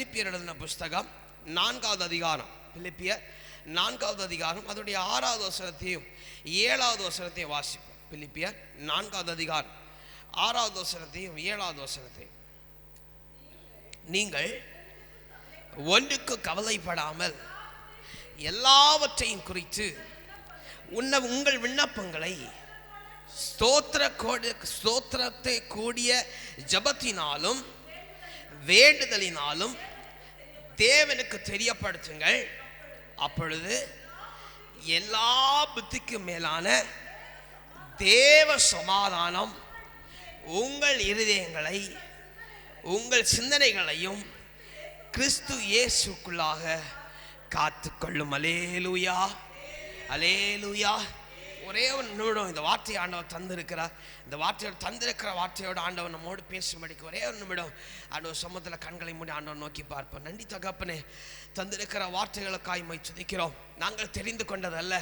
பிலிப்பியர் எழுதின புஸ்தகம் நான்காவது அதிகாரம். பிலிப்பியர் நான்காவது அதிகாரம் அதனுடைய ஆறாவது வசனத்தையும் ஏழாவது வசனத்தையும் வாசிப்போம். பிலிப்பியர் நான்காவது அதிகாரம் ஆறாவது வசனத்தையும் ஏழாவது வசனத்தையும். நீங்கள் ஒன்றுக்கு கவலைப்படாமல் எல்லாவற்றையும் குறித்து உன்ன உங்கள் விண்ணப்பங்களை ஸ்தோத்திர கோடி ஸ்தோத்திரத்தை கூடிய ஜபத்தினாலும் வேண்டுதலினாலும் தேவனுக்கு தெரியப்படுத்துங்கள். அப்பொழுது எல்லா புத்திக்கும் மேலான தேவ சமாதானம் உங்கள் இருதயங்களை உங்கள் சிந்தனைகளையும் கிறிஸ்து இயேசுக்குள்ளாக காத்துக்கொள்ளும். அலேலுயா அலேலுயா ஒரே ஒரு நிமிடம் இந்த வார்த்தையை ஆண்டவர் தந்திருக்கிறார். இந்த வார்த்தையோட தந்திருக்கிற வார்த்தையோட ஆண்டவர் நம்மோடு பேசும்படிக்கு ஒரே ஒரு நிமிடம் ஆண்டவர் சமூகத்தில் கண்களை மூடி ஆண்டவர் நோக்கி பார்ப்போம். நன்றி தகப்பனே தந்திருக்கிற வார்த்தைகளுக்காய் மை துதிக்கிறோம். நாங்கள் தெரிந்து கொண்டதல்ல.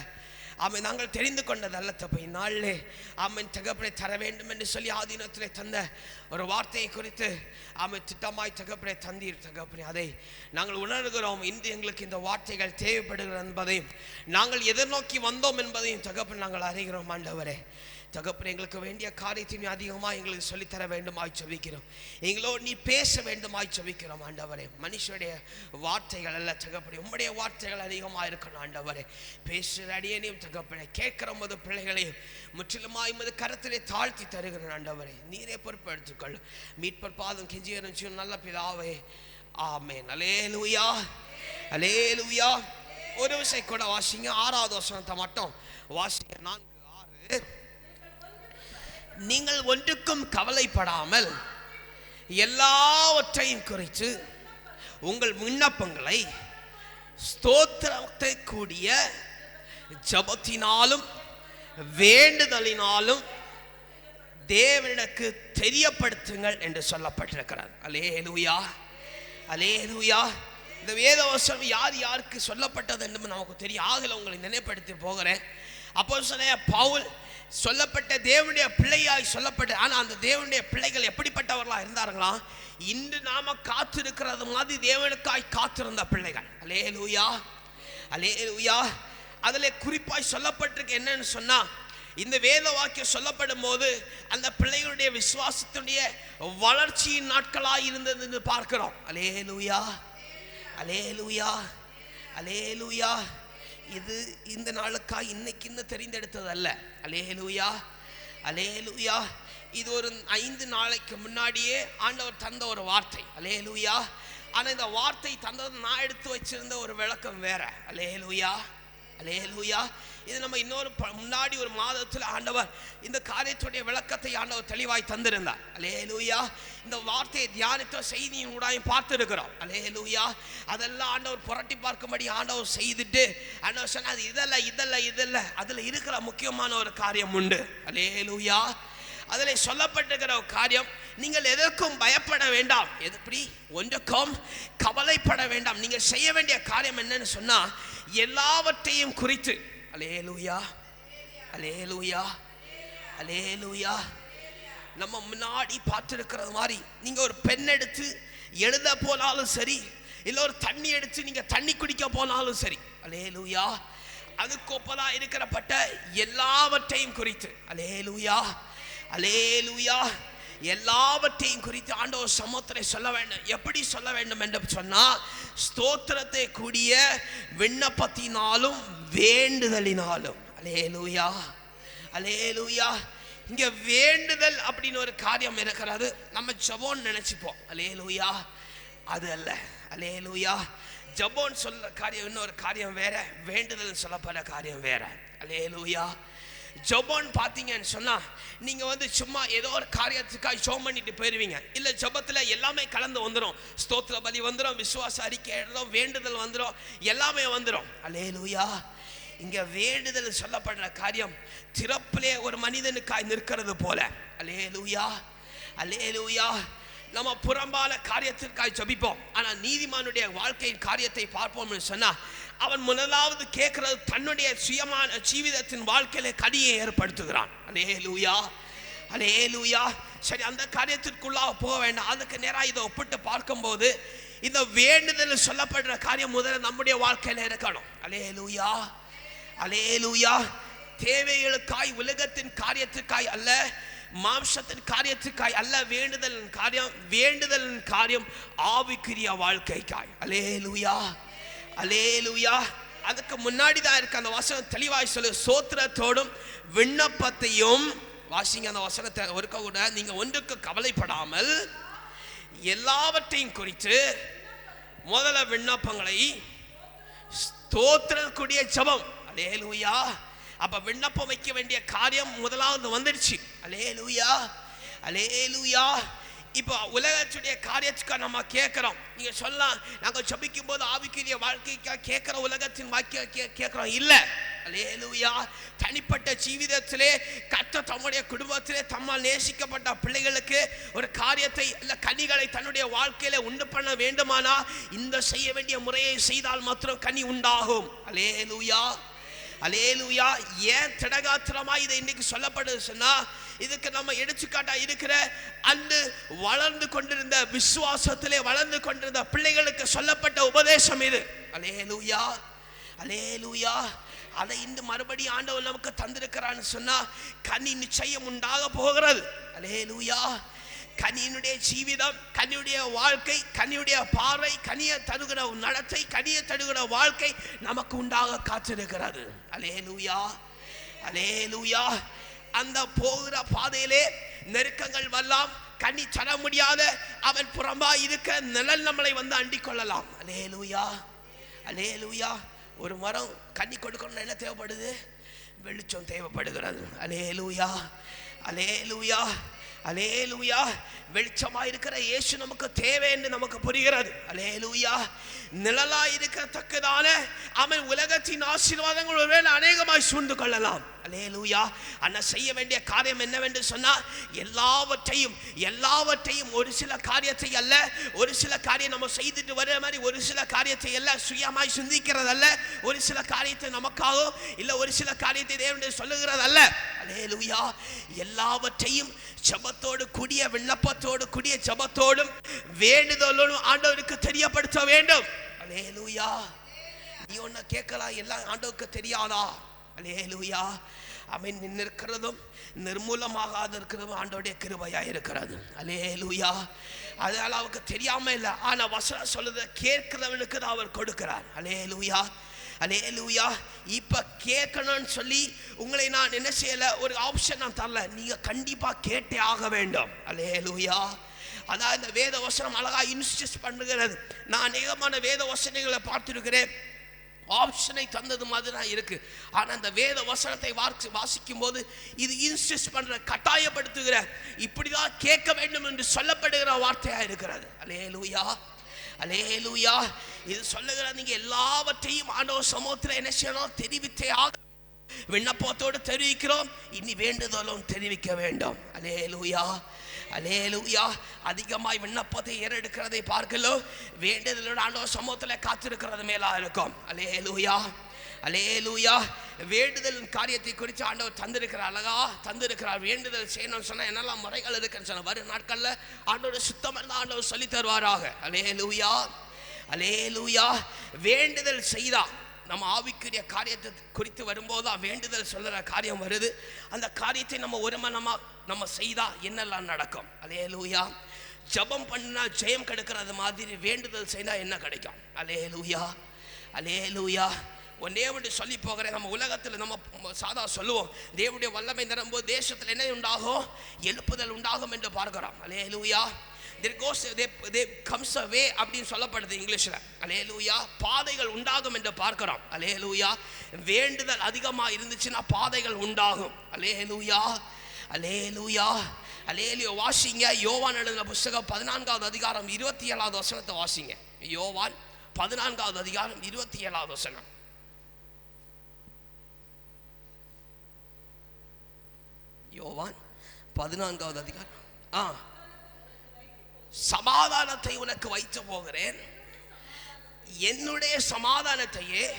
அவன் நாங்கள் தெரிந்து கொண்டதல்ல தப்பை. இந்நாளிலே அவன் தகப்பனை தர வேண்டும் என்று சொல்லி ஆதீனத்திலே தந்த ஒரு வார்த்தையை குறித்து அவன் திட்டமாய் தகப்பனை தந்தீர் தகப்பனை. அதை நாங்கள் உணர்கிறோம். இன்று எங்களுக்கு இந்த வார்த்தைகள் தேவைப்படுகிறது என்பதையும் நாங்கள் எதிர்நோக்கி வந்தோம் என்பதையும் தகப்பன் நாங்கள் அறிகிறோம் ஆண்டவரே. தகப்பன் எங்களுக்கு வேண்டிய காரியத்தை நீ அதிகமாக எங்களுக்கு சொல்லித்தர வேண்டுமாய் செபிக்கிறோம் எங்களோ நீ பேச வேண்டுமாய் செபிக்கிறோம் ஆண்டவரே. மனுஷனுடைய வார்த்தைகள் அல்ல தகப்படி உம்முடைய வார்த்தைகள் அதிகமாக இருக்கணும் ஆண்டவரே. பேசுகிற அடியனையும் தகப்பனே கேட்கிற போது பிள்ளைகளையும் முற்றிலுமாய் மது கருத்திலே தாழ்த்தி தருகிறேன் ஆண்டவரே. நீரே பொறுப்பு எடுத்துக்கொள். மீட்பர் பாதம் கெஞ்சி நல்ல பிதாவே. ஆமென். அலேலுயா அலேலுயா ஒரு விசை கூட வாசிங்க. ஆறாவது வசனத்தை மட்டும் வாசிங்க. நான்கு ஆறு. நீங்கள் ஒன்றுக்கும் கவலைப்படாமல் எல்லாவற்றையும் குறித்து உங்கள் விண்ணப்பங்களை ஸ்தோத்திரத்தை கூடிய ஜபத்தினாலும் வேண்டுதலினாலும் தேவனுக்கு தெரியப்படுத்துங்கள் என்று சொல்லப்பட்டிருக்கிறார். அலே லூயா அலே லூயா இந்த வேதவசம் யார் யாருக்கு சொல்லப்பட்டது என்று நமக்கு தெரியும் ஆகல உங்களை நினைப்படுத்தி போகிறேன். அப்போ சொன்ன பவுல் சொல்லப்பட்ட தேவனுடைய பிள்ளையாய் சொல்லப்பட்ட ஆனால் அந்த தேவனுடைய பிள்ளைகள் எப்படிப்பட்டவர்களாக இருந்தார்களாம் இன்று நாம காத்திருக்கிறது மாதிரி தேவனுக்காய் காத்திருந்த பிள்ளைகள். அலே லூயா அலே லூயா அதில் குறிப்பாய் சொல்லப்பட்டிருக்கு என்னன்னு சொன்னால் இந்த வேத வாக்கியம் சொல்லப்படும் போது அந்த பிள்ளைகளுடைய விசுவாசத்துடைய வளர்ச்சியின் நாட்களாக இருந்ததுன்னு பார்க்கிறோம். அலே லூயா அலே லூயா அலே லூயா இது இந்த நாளுக்காக இன்னைக்கு இன்னும் தெரிந்தெடுத்தது அல்ல அலேலுயா அலேலுயா இது ஒரு ஐந்து நாளைக்கு முன்னாடியே ஆண்டவர் தந்த ஒரு வார்த்தை. அலேலுயா ஆனால் இந்த வார்த்தை தந்தது நான் எடுத்து வச்சிருந்த ஒரு விளக்கம் வேற. அலேலுயா அலேலுயா இது நம்ம இன்னொரு முன்னாடி ஒரு மாதத்தில் ஆண்டவர் இந்த காரியத்துடைய விளக்கத்தை ஆண்டவர் தெளிவாய் தந்திருந்தார். அலேலுயா இந்த வார்த்தையை தியானித்த செய்தியின் ஊடாயும் பார்த்துருக்கிறோம். அலேலுயா அதெல்லாம் ஆண்டவர் புரட்டி பார்க்கும்படி ஆண்டவர் செய்துட்டு ஆண்டவர் சொன்னா அது இதல்ல இதல்ல அதில் இருக்கிற முக்கியமான ஒரு காரியம் உண்டு. அலே லூயா அதில் சொல்லப்பட்டிருக்கிற ஒரு காரியம் நீங்கள் எதற்கும் பயப்பட வேண்டாம். எப்படி ஒன்றுக்கும் கவலைப்பட வேண்டாம். நீங்கள் செய்ய வேண்டிய காரியம் என்னன்னு சொன்னால் எல்லாவற்றையும் குறித்து அலேலுயா அலேலுயா அலேலுயா நம்ம முன்னாடி பார்த்துருக்கிறது மாதிரி நீங்கள் ஒரு பெண் எடுத்து எழுத போனாலும் சரி இல்லை ஒரு தண்ணி எடுத்து நீங்கள் தண்ணி குடிக்க போனாலும் சரி அலேலுயா அதுக்கு இருக்கிறப்பட்ட எல்லாவற்றையும் குறித்து அலேலுயா அலேலுயா எல்லாவற்றையும் குறித்து ஆண்டவர் சமூகத்தை சொல்ல வேண்டும். எப்படி சொல்ல வேண்டும் என்று சொன்னால் ஸ்தோத்திரத்தை கூடிய விண்ணப்பத்தினாலும் வேண்டுதலினாலும். அலே லூயா அலே லூயா இங்கே வேண்டுதல் அப்படின்னு ஒரு காரியம் இருக்கிறது. நம்ம ஜபோன்னு அலே லூயா அது அல்ல. அலே லூயா ஜபோன் சொல்ல காரியம் இன்னொரு காரியம் வேற. வேண்டுதல் சொல்லப்படுற காரியம் வேற. அலேலுயா ஜபோன் பார்த்தீங்கன்னு சொன்னால் நீங்கள் வந்து சும்மா ஏதோ ஒரு காரியத்துக்காக ஜோம் பண்ணிட்டு போயிடுவீங்க இல்லை ஜபத்தில் எல்லாமே கலந்து வந்துடும் ஸ்தோத்திர பலி வந்துடும் விசுவாச அறிக்கை எழுதும் வேண்டுதல் வந்துடும் எல்லாமே வந்துடும் அலே லூயா இங்கே வேண்டுதல் சொல்லப்படுற காரியம் திறப்பிலே ஒரு மனிதனுக்காய் நிற்கிறது போல. அலே லூயா அலே லூயா நம்ம புறம்பால காரியத்திற்காய் ஜபிப்போம். ஆனா நீதிமானுடைய வாழ்க்கையின் காரியத்தை பார்ப்போம்னு சொன்னா அவன் முதலாவது கேட்கிறது தன்னுடைய சுயமான ஜீவிதத்தின் வாழ்க்கையில கடியை ஏற்படுத்துகிறான். அலே லூயா அலே லூயா சரி அந்த காரியத்திற்குள்ளாக போக வேண்டாம். அதுக்கு நேராக இதை ஒப்பிட்டு பார்க்கும்போது இந்த வேண்டுதல் சொல்லப்படுற காரியம் முதல்ல நம்முடைய வாழ்க்கையில இருக்கணும். அலே லூயா அலே லூயா தேவைகளுக்காய் உலகத்தின் காரியத்துக்காய் அல்ல மாம்சத்தின் காரியத்துக்காய் அல்ல வேண்டுதலின் காரியம் வேண்டுதலின் காரியம் ஆவிக்குரிய வாழ்க்கைக்காய். அலே லூயா அலே லூயா அதுக்கு முன்னாடி தான் இருக்க அந்த வசனம் தெளிவாய் சொல்லு. சோத்திரத்தோடும் விண்ணப்பத்தையும் வாசிங்க அந்த வசனத்தை ஒருக்க கூட நீங்க ஒன்றுக்கு கவலைப்படாமல் எல்லாவற்றையும் குறித்து முதல்ல விண்ணப்பங்களை ஸ்தோத்திரக்கூடிய அலே லூயா அப்போ விண்ணப்பம் வைக்க வேண்டிய காரியம் முதலாவது வந்துடுச்சு. அலே லூயா அலே லூயா இப்போ உலகத்துடைய காரியத்துக்காக நம்ம கேட்குறோம். நீங்கள் சொல்லலாம் நாங்கள் ஜபிக்கும் போது ஆவிக்குரிய வாழ்க்கைக்காக கேட்குற உலகத்தின் வாக்கிய கே- கேட்குறோம். இல்லை. அலேலூயா தனிப்பட்ட ஜீவிதத்திலே கத்த தம்முடைய குடும்பத்திலே தம்மால் நேசிக்கப்பட்ட பிள்ளைகளுக்கு ஒரு காரியத்தை இல்லை கனிகளை தன்னுடைய வாழ்க்கையில உண்டு பண்ண வேண்டுமானா இந்த செய்ய வேண்டிய முறையை செய்தால் மாத்திரம் கனி உண்டாகும். அலேலூயா அலேலுயா ஏன் திடகாத்திரமாக இதை இன்னைக்கு சொல்லப்படுது சொன்னால் இதுக்கு நம்ம எடுத்துக்காட்டா இருக்கிற அன்று வளர்ந்து கொண்டிருந்த விசுவாசத்திலே வளர்ந்து கொண்டிருந்த பிள்ளைகளுக்கு சொல்லப்பட்ட உபதேசம் இது. அலேலுயா அலேலுயா அதை இந்த மறுபடி ஆண்டவர் நமக்கு தந்திருக்கிறான்னு சொன்னா கனி நிச்சயம் உண்டாக போகிறது. அலேலூயா கனியினுடைய ஜீவிதம் கனியுடைய வாழ்க்கை கனியுடைய பார்வை கனியை தருகிற நடத்தை கனியை தருகிற வாழ்க்கை நமக்கு உண்டாக காத்திருக்கிறது. அலே ஊயா அந்த போகிற பாதையிலே நெருக்கங்கள் வரலாம். கனி தர முடியாத அவன் புறம்பா இருக்க நிழல் நம்மளை வந்து அண்டிக் கொள்ளலாம். அலே லூயா ஒரு மரம் கனி கொடுக்கணும்னு என்ன தேவைப்படுது? வெளிச்சம் தேவைப்படுகிறது. அலே லூயா அலே லூயா அலேலூயா வெளிச்சமா இருக்கிற இயேசு நமக்கு தேவை என்று நமக்கு புரிகிறது. அலேலூயா நிழலா இருக்கத்தக்கதான அவன் உலகத்தின் ஆசீர்வாதங்கள் ஒருவேளை அநேகமாய் சூழ்ந்து கொள்ளலாம். அலேலூயா அண்ணா செய்ய வேண்டிய காரியம் என்னவென்று சொன்னால் எல்லாவற்றையும் எல்லாவற்றையும் ஒரு சில காரியத்தை அல்ல ஒரு சில காரியம் நம்ம செய்துட்டு வர மாதிரி ஒரு சில காரியத்தை அல்ல சுயமாய் சிந்திக்கிறது அல்ல ஒரு சில காரியத்தை நமக்காக இல்லை ஒரு சில காரியத்தை தேவன் சொல்லுகிறது அல்ல. அலேலூயா எல்லாவற்றையும் ஜபத்தோடு கூடிய விண்ணப்பத்தோடு கூடிய ஜபத்தோடும் வேண்டுதலோடும் ஆண்டவருக்கு தெரியப்படுத்த வேண்டும். அலேலூயா நீ ஒன்ன கேட்கலாம் எல்லாம் ஆண்டவருக்கு தெரியாதா? அலேலூயா அவை நின்னிருக்கிறதும் நிர்மூலமாகாது இருக்கிறதும் ஆண்டோடைய கிருபையாக இருக்கிறது அலேலூயா அதனால் அவருக்கு தெரியாமல் இல்லை. ஆனால் வசனம் சொல்லுத கேட்கிறவனுக்கு தான் அவர் கொடுக்கிறார். அலேலூயா அலேலூயா இப்போ கேட்கணும்னு சொல்லி உங்களை நான் என்ன செய்யலை ஒரு ஆப்ஷன் நான் தரல. நீங்கள் கண்டிப்பாக கேட்டே ஆக வேண்டும். அலேலூயா அதான் இந்த வேத வசனம் அழகாக இன்ஸ்டியூஸ் பண்ணுகிறது. நான் அநேகமான வேத வசனங்களை பார்த்துருக்கிறேன். ஆப்ஷனை தந்தது மாதிரி தான் இருக்கு. ஆனா அந்த வேத வசனத்தை வாசி வாசிக்கும் போது இது இன்சிஸ்ட் பண்ற கட்டாயப்படுத்துகிற இப்படிதான் கேட்க வேண்டும் என்று சொல்லப்படுகிற வார்த்தையா இருக்கிறது. அலே லூயா அலே லூயா இது சொல்லுகிற நீங்க எல்லாவற்றையும் ஆண்டவர் சமூகத்தில் என்ன செய்யணும்? தெரிவித்தே ஆக விண்ணப்பத்தோடு தெரிவிக்கிறோம். இனி வேண்டுதலும் தெரிவிக்க வேண்டும். அலே அலேலூயா அலேலூயா அதிகமாய் விண்ணப்பத்தை ஏறெடுக்கிறதை பார்க்கலோ வேண்டுதலோட ஆண்டவர் சமூகத்தில் காத்திருக்கிறது மேலா இருக்கும். அலேஹியா அலே லூயா வேண்டுதல் காரியத்தை குறித்து ஆண்டவர் தந்திருக்கிறார் அழகா தந்திருக்கிறார். வேண்டுதல் செய்யணும்னு சொன்னா என்னெல்லாம் முறைகள் இருக்குன்னு சொன்னால் வரும் நாட்கள்ல ஆண்டோட சுத்தம் ஆண்டவர் சொல்லி தருவாராக. அலே அலே லூயா வேண்டுதல் செய்தா நம்ம ஆவிக்குரிய காரியத்தை குறித்து வரும்போது தான் வேண்டுதல் சொல்லுற காரியம் வருது. அந்த காரியத்தை நம்ம ஒரு மனமா நம்ம செய்தால் என்னெல்லாம் நடக்கும்? அலேலூயா ஜெபம் பண்ணால் ஜெயம் கிடைக்கிறது மாதிரி வேண்டுதல் செய்தால் என்ன கிடைக்கும்? அலே லூயா அலே லூயா ஒன்றே ஒன்று சொல்லி போகிறேன். நம்ம உலகத்தில் நம்ம சாதா சொல்லுவோம். தேவனுடைய வல்லமை நிரம்போது தேசத்தில் என்ன உண்டாகும்? எழுப்புதல் உண்டாகும் என்று பார்க்கிறோம். அலேலூயா there goes they comes comes way அப்படின்னு சொல்லப்படுது அலே அலேலூயா பாதைகள் உண்டாகும் என்று பார்க்கிறோம். அலேலூயா வேண்டுதல் அதிகமாக இருந்துச்சுன்னா பாதைகள் உண்டாகும். அலேலூயா அலேலூயா அலேலியோ வாசிங்க. யோவான் எழுதின புஸ்தகம் பதினான்காவது அதிகாரம் இருபத்தி ஏழாவது வசனத்தை வாசிங்க. யோவான் பதினான்காவது அதிகாரம் இருபத்தி ஏழாவது வசனம். யோவான் பதினான்காவது அதிகாரம். ஆ சமாதானத்தை உனக்கு வைத்து போகிறேன். என்னுடைய சமாதானத்தையே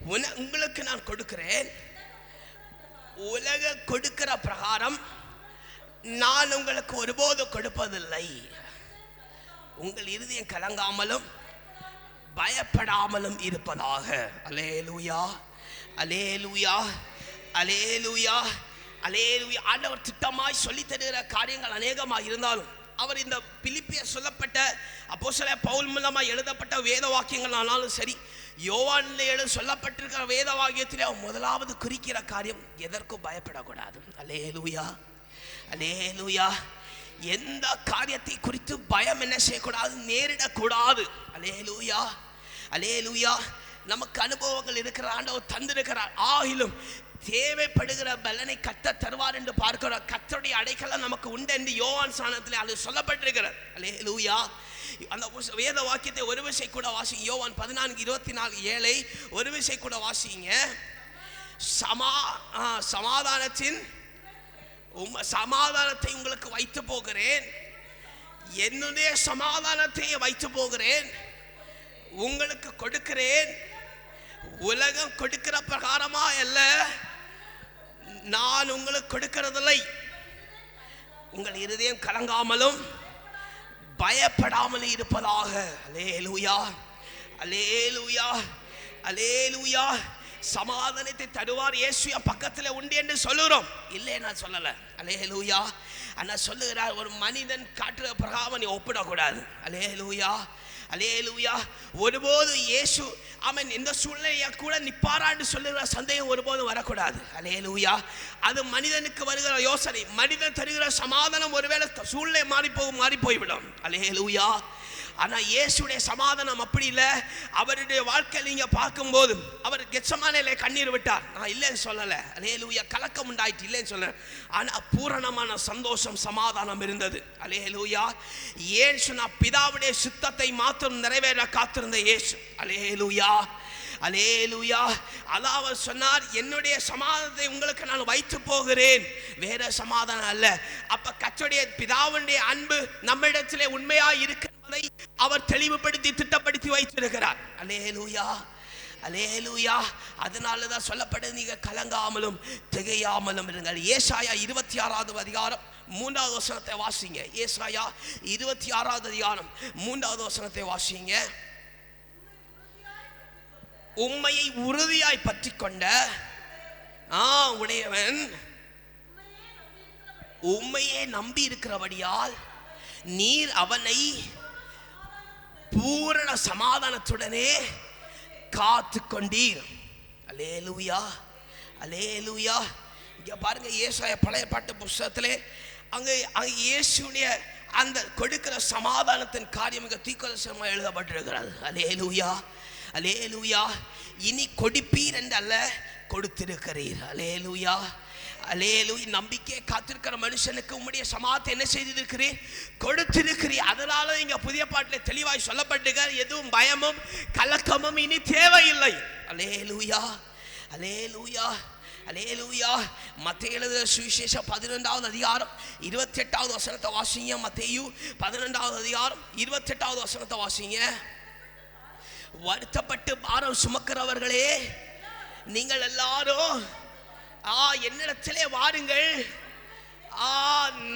உன உங்களுக்கு நான் கொடுக்கிறேன். உலக கொடுக்கிற பிரகாரம் நான் உங்களுக்கு ஒருபோது கொடுப்பதில்லை. உங்கள் இறுதியம் கலங்காமலும் பயப்படாமலும் இருப்பதாக. அலேலுயா அலேலுயா அலேலுயா அலேலூயா ஆண்டவர் திட்டமாய் சொல்லித் தருகிற காரியங்கள் அநேகமாக இருந்தாலும் அவர் இந்த பிலிப்பிய சொல்லப்பட்ட அப்போ சில பவுல் மூலமாக எழுதப்பட்ட வேத வாக்கியங்கள் ஆனாலும் சரி யோவானில் எழு சொல்லப்பட்டிருக்கிற வேத வாக்கியத்தில் முதலாவது குறிக்கிற காரியம் எதற்கும் பயப்படக்கூடாது. அலே லூயா அலே லூயா எந்த காரியத்தை குறித்து பயம் என்ன செய்யக்கூடாது நேரிடக்கூடாது. அலே லூயா அலே லூயா நமக்கு அனுபவங்கள் இருக்கிற ஆண்டவர் தந்திருக்கிறார். ஆகிலும் தேவைப்படுகிற பலனை கத்த தருவார் என்று பார்க்கிறோம். கத்தருடைய அடைக்கலம் நமக்கு உண்டு என்று யோவான் சாணத்தில் அது சொல்லப்பட்டிருக்கிறது. அலேலுயா அந்த வேத வாக்கியத்தை ஒரு விசை கூட வாசி யோவான் பதினான்கு இருபத்தி நாலு ஏழை. ஒரு விசை கூட வாசிங்க. சமா ஆ, சமாதானத்தின் உம் சமாதானத்தை உங்களுக்கு வைத்து போகிறேன். என்னுடைய சமாதானத்தை வைத்து போகிறேன். உங்களுக்கு கொடுக்கிறேன். உலகம் கொடுக்கிற பிரகாரமா அல்ல. நான் உங்களுக்கு கொடுக்கிறதில்லை. உங்கள் இருதயம் கலங்காமலும் பயப்படாமல் இருப்பதாக. அலேலுயா அலேலுயா அலேலுயா சமாதானத்தை தருவார் இயேசு என் பக்கத்தில் உண்டு என்று சொல்லுகிறோம் இல்லை நான் சொல்லலை. அலேலுயா ஆனால் சொல்லுகிறார் ஒரு மனிதன் காட்டுற பிரகாரம் நீ ஒப்பிடக்கூடாது. அலேலுயா அலேலுயா ஒருபோது இயேசு அவன் எந்த சூழ்நிலையா கூட நிப்பாரான்னு சொல்லுகிற சந்தேகம் ஒருபோதும் வரக்கூடாது. அலேலுயா அது மனிதனுக்கு வருகிற யோசனை மனிதன் தருகிற சமாதானம் ஒருவேளை சூழ்நிலை மாறி போகும் மாறி போய்விடும் அலேலுயா ஆனா இயேசுடைய சமாதானம் அப்படி இல்லை. அவருடைய வாழ்க்கையில் நீங்கள் பார்க்கும்போது அவர் கெச்சமானிலே கண்ணீர் விட்டார். நான் இல்லைன்னு சொல்லலை. அலேலுயா கலக்கம் உண்டாயிட்டு இல்லைன்னு சொல்லலை. ஆனால் பூரணமான சந்தோஷம் சமாதானம் இருந்தது. அலேலூயா ஏன் சொன்னா பிதாவுடைய சித்தத்தை மாத்திரம் நிறைவேற காத்திருந்த இயேசு. அலேலூயா அலேலுயா. அதான் அவர் சொன்னார் என்னுடைய சமாதானத்தை உங்களுக்கு நான் வைத்து போகிறேன். வேற சமாதானம் அல்ல. அப்ப கச்சோடைய பிதாவுடைய அன்பு நம்மிடத்திலே உண்மையா இருக்கிறதை அவர் தெளிவுபடுத்தி திட்டப்படுத்தி வைத்திருக்கிறார். அலேலூயா அலேலூயா அதனால தான் சொல்லப்படுது நீங்க கலங்காமலும் திகையாமலும் இருங்கள். ஏசாயா இருபத்தி ஆறாவது அதிகாரம் மூன்றாவது வசனத்தை வாசிங்க. ஏசாயா இருபத்தி ஆறாவது அதிகாரம் மூன்றாவது வசனத்தை வாசிங்க. உண்மையை உறுதியாய் பற்றி கொண்ட ஆ உடையவன் உண்மையே நம்பி இருக்கிறபடியால் நீர் அவனை பூரண சமாதானத்துடனே காத்து கொண்டீர் அலே லூயா இங்கே பாருங்க ஏசாய பழைய பாட்டு புஸ்தகத்திலே அங்கே அங்கே இயேசுடைய அந்த கொடுக்கிற சமாதானத்தின் காரியம் இங்க அலே எழுதப்பட்டிருக்கிறது. அலே லூயா இனி கொடுப்பீர் என்று அல்ல கொடுத்திருக்கிறீர். அலேலுயா அலேலு நம்பிக்கை காத்திருக்கிற மனுஷனுக்கு உம்முடைய சமாதத்தை என்ன செய்திருக்கிறீர்? கொடுத்திருக்கிறீர். அதனால இங்கே புதிய பாட்டில் தெளிவாய் சொல்லப்பட்டிருக்கிற எதுவும் பயமும் கலக்கமும் இனி தேவையில்லை. அலேலுயா அலேலுயா அலேலூயா. மத்திய எழுத சுவிசேஷம் பதினெண்டாவது அதிகாரம் இருபத்தெட்டாவது வசனத்தை வாசிங்க. மத்தேயு பதினெண்டாவது அதிகாரம் இருபத்தெட்டாவது வசனத்தை வாசிங்க. வருத்தப்பட்டு பாரம் சுமக்கிறவர்களே நீங்கள் எல்லாரும் ஆ என்னிடத்திலே வாருங்கள். ஆ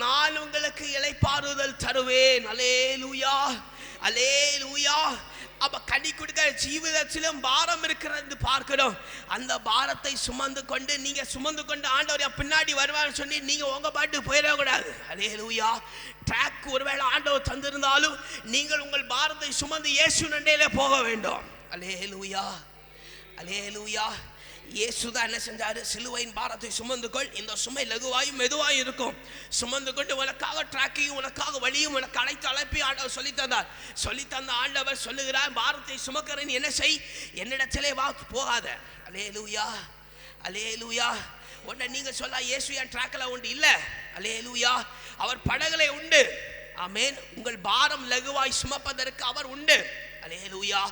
நான் உங்களுக்கு இலைப்பாறுதல் தருவேன். அலே லூயா அலே லூயா அப்ப கனி கொடுக்க ஜீவிதத்திலும் பாரம் இருக்கிறது பார்க்கிறோம் அந்த பாரத்தை சுமந்து கொண்டு நீங்க சுமந்து கொண்டு ஆண்டவர் பின்னாடி வருவார்னு சொல்லி நீங்க உங்க பாட்டு போயிடக்கூடாது. அலே லூயா ட்ராக் ஒருவேளை ஆண்டவர் தந்திருந்தாலும் நீங்கள் உங்கள் பாரத்தை சுமந்து இயேசு நண்டையில போக வேண்டும். அலே லூயா அலே லூயா இயேசுதான் என்ன செஞ்சாரு? சிலுவையின் பாரத்தை சுமந்து கொள். இந்த சுமை லகுவாயும் மெதுவாயும் இருக்கும். சுமந்து கொண்டு உனக்காக ட்ராக்கையும் உனக்காக வழியும் உனக்கு அழைத்து அழைப்பி ஆண்டவர் சொல்லி தந்தார் சொல்லி தந்த ஆண்டவர் சொல்லுகிறார் பாரத்தை சுமக்கிறேன் என்ன செய்? என்னிடத்திலே வா போகாத. அலே லூயா அலே லூயா உன்னை நீங்க சொல்ல இயேசு என் ட்ராக்கில் உண்டு. இல்லை. அலே லூயா அவர் படகுல உண்டு. ஆமேன். உங்கள் பாரம் லகுவாய் சுமப்பதற்கு அவர் உண்டு. அலேலூயா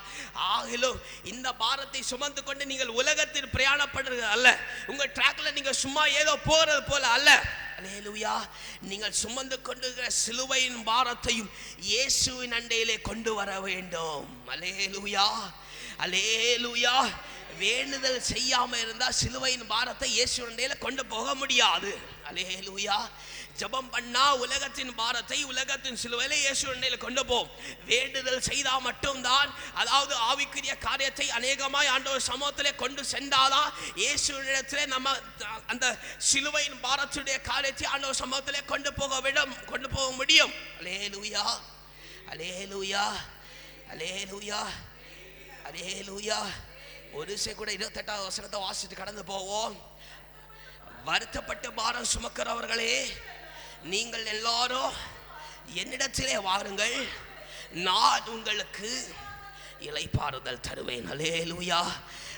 ஆகிலும் இந்த பாரத்தை சுமந்து கொண்டு நீங்கள் உலகத்தில் பிரயாணப்படுறது அல்ல. உங்கள் ட்ராக்ல நீங்கள் சும்மா ஏதோ போகிறது போல அல்ல. அலேலூயா நீங்கள் சுமந்து கொண்டுகிற சிலுவையின் பாரத்தையும் இயேசுவின் அண்டையிலே கொண்டு வர வேண்டும். அலேலூயா அலேலுயா வேண்டுதல் செய்யாம இருந்தா சிலுவையின் பாரத்தை இயேசுண்டையில கொண்டு போக முடியாது. அலேலுயா ஜெபம் பண்ணா உலகத்தின் பாரத்தை உலகத்தின் சிலுவையில இயேசுண்டையில கொண்டு போம் வேண்டுதல் செய்தா மட்டும்தான். அதாவது ஆவிக்குரிய காரியத்தை அநேகமாய் ஆண்டவர் சமூகத்திலே கொண்டு சென்றாதான் இயேசுவிடத்திலே நம்ம அந்த சிலுவையின் பாரத்துடைய காரியத்தை ஆண்டவர் சமூகத்திலே கொண்டு போக விடம் கொண்டு போக முடியும். அலேலுயா அலேலுயா அலேலுயா அதே லூயா ஒரு கூட இருபத்தெட்டாவது வசனத்தை வாசிட்டு கடந்து போவோம். வருத்தப்பட்டு பாரம் சுமக்கிறவர்களே நீங்கள் எல்லாரும் என்னிடத்திலே வாருங்கள். நான் உங்களுக்கு இலைப்பாறுதல் தருவேன். அலேலுயா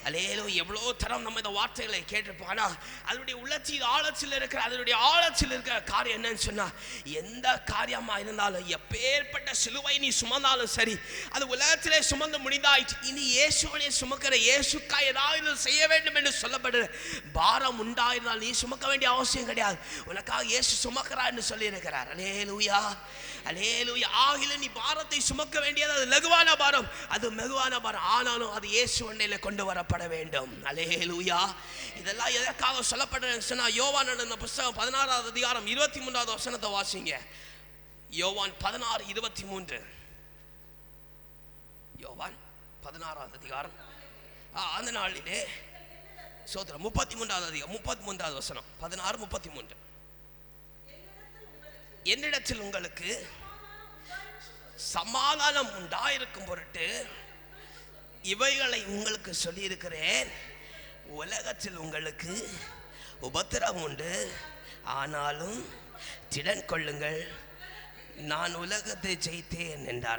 அலேலு எவ்வளோ தரம் நம்ம இந்த வார்த்தைகளை கேட்டிருப்போம். ஆனால் அதனுடைய உள்ளத்தின் ஆழத்தில் இருக்கிற அதனுடைய ஆழத்தில் இருக்கிற காரியம் என்னன்னு சொன்னால் எந்த காரியமாக இருந்தாலும் எப்பேற்பட்ட சிலுவை நீ சுமந்தாலும் சரி அது உலகத்திலே சுமந்து முடிந்தாயிற்று. இனி இயேசுவனை சுமக்கிற இயேசுக்கா ஏதாவது செய்ய வேண்டும் என்று சொல்லப்படுற பாரம் உண்டாயிருந்தால் நீ சுமக்க வேண்டிய அவசியம் கிடையாது. உனக்காக இயேசு சுமக்கிறா என்று சொல்லியிருக்கிறார். அலேலுயா. அலேலுயா ஆகில நீ பாரத்தை சுமக்க வேண்டியது அது லகுவான பாரம். அது மெகுவான பாரம். ஆனாலும் அது இயேசு அண்டையில கொண்டு வரப்பட வேண்டும். அலேலுயா. இதெல்லாம் எதற்காக சொல்லப்படுறேன்னு சொன்னால் யோவான் எழுதின புஸ்தகம் பதினாறாவது அதிகாரம் இருபத்தி மூன்றாவது வசனத்தை வாசிங்க. யோவான் பதினாறு இருபத்தி மூன்று யோவான் பதினாறாவது அதிகாரம். ஆ, அந்த நாளிலே. சோதரம் முப்பத்தி மூன்றாவது அதிகாரம் முப்பத்தி மூன்றாவது வசனம். பதினாறு முப்பத்தி மூன்று என்னிடத்தில் உங்களுக்கு சமாதானம் உண்டாயிருக்கும் பொருட்டு இவைகளை உங்களுக்கு சொல்லியிருக்கிறேன். உலகத்தில் உங்களுக்கு உபத்திரம் உண்டு. ஆனாலும் திடன் கொள்ளுங்கள். நான் உலகத்தை ஜெயித்தேன் என்றார்.